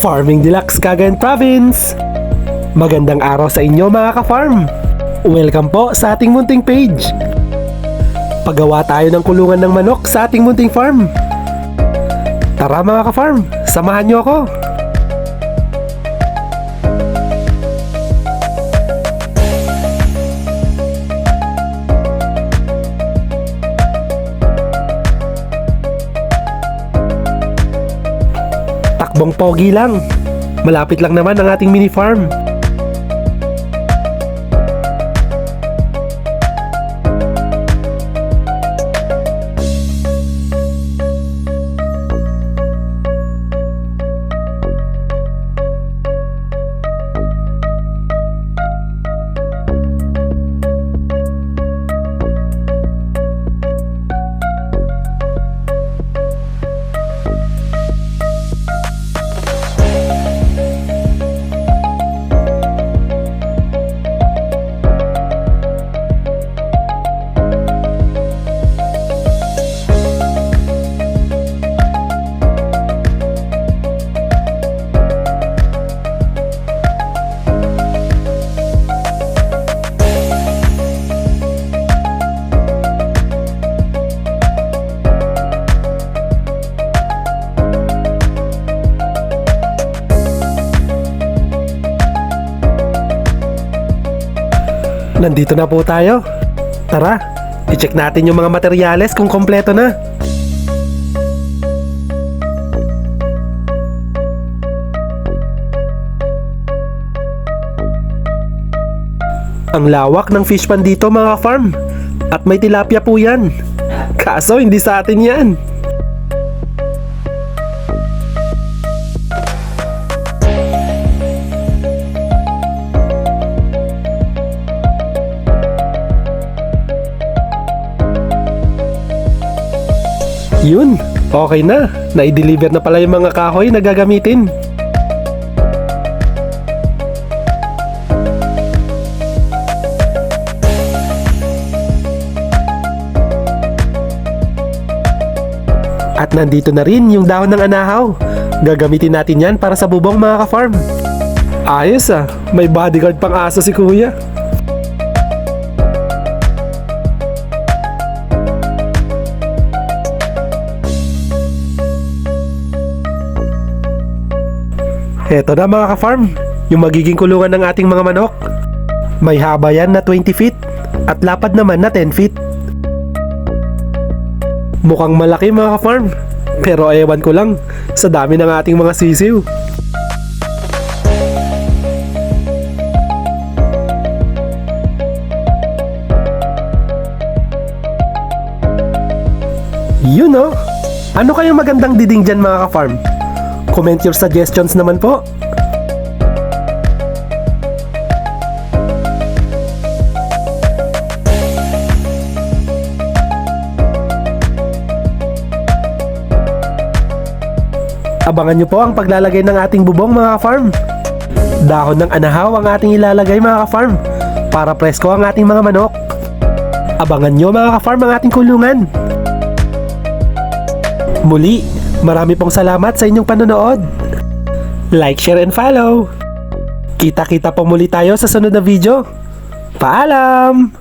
Farming Deluxe Cagayan Province. Magandang araw sa inyo mga ka-farm. Welcome po sa ating munting page. Pagawa tayo ng kulungan ng manok sa ating munting farm. Tara mga ka-farm, samahan niyo ako. Takbong pogi lang. Malapit lang naman ang ating mini farm. Nandito na po tayo. Tara, i-check natin yung mga materyales kung kompleto na. Ang lawak ng fish pan dito mga farm. At may tilapia po yan. Kaso hindi sa atin yan. Yun, okay na. Na-deliver na pala yung mga kahoy na gagamitin. At nandito na rin yung dahon ng anahaw. Gagamitin natin yan para sa bubong mga ka-farm. Ayos ah, may bodyguard pang aso si kuya. Heto na mga ka-farm, yung magiging kulungan ng ating mga manok. May haba yan na 20 feet at lapad naman na 10 feet. Mukhang malaki mga ka-farm, pero ewan ko lang sa dami ng ating mga sisiw. Yun oh! Ano kayang magandang diding dyan mga ka-farm? Comment your suggestions naman po. Abangan nyo po ang paglalagay ng ating bubong mga farm. Dahon ng anahaw ang ating ilalagay mga farm para presko ang ating mga manok. Abangan nyo mga farm ang ating kulungan. Muli, marami pong salamat sa inyong panonood. Like, share, and follow. Kita-kita po muli tayo sa sunod na video. Paalam!